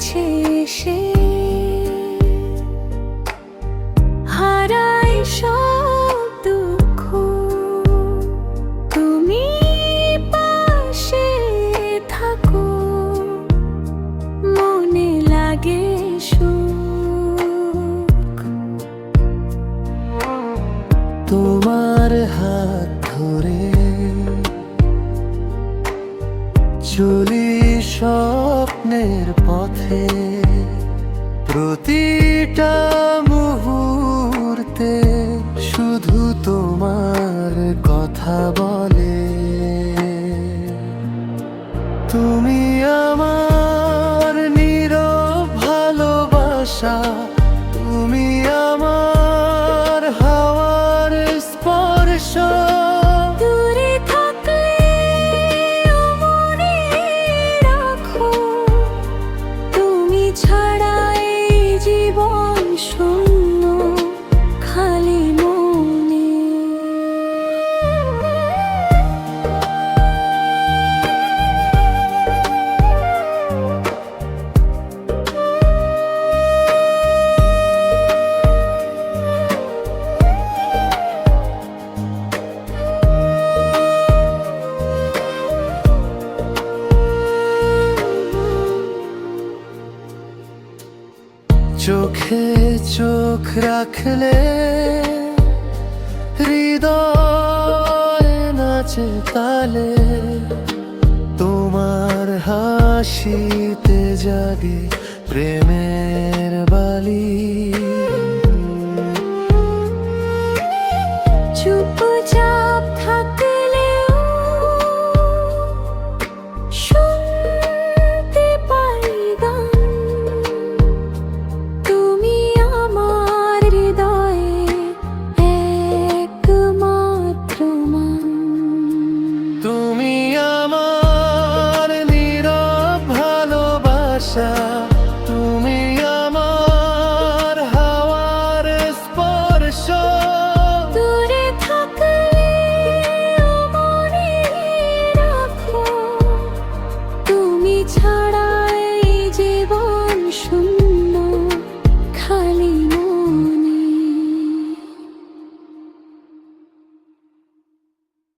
কাছে সব দুঃখ। তুমি থাকো মনে লাগে তোমার হাত ধরে চলি সব স্বপ্নের পথে প্রতিটা মুহূর্তে শুধু তোমার কথা বলে। তুমি আমার নীরব ভালোবাসা চোখে চোখ রাখলে হৃদয় নাচে তালে তোমার হাসিতে জাগে প্রেমের বালি। চুপ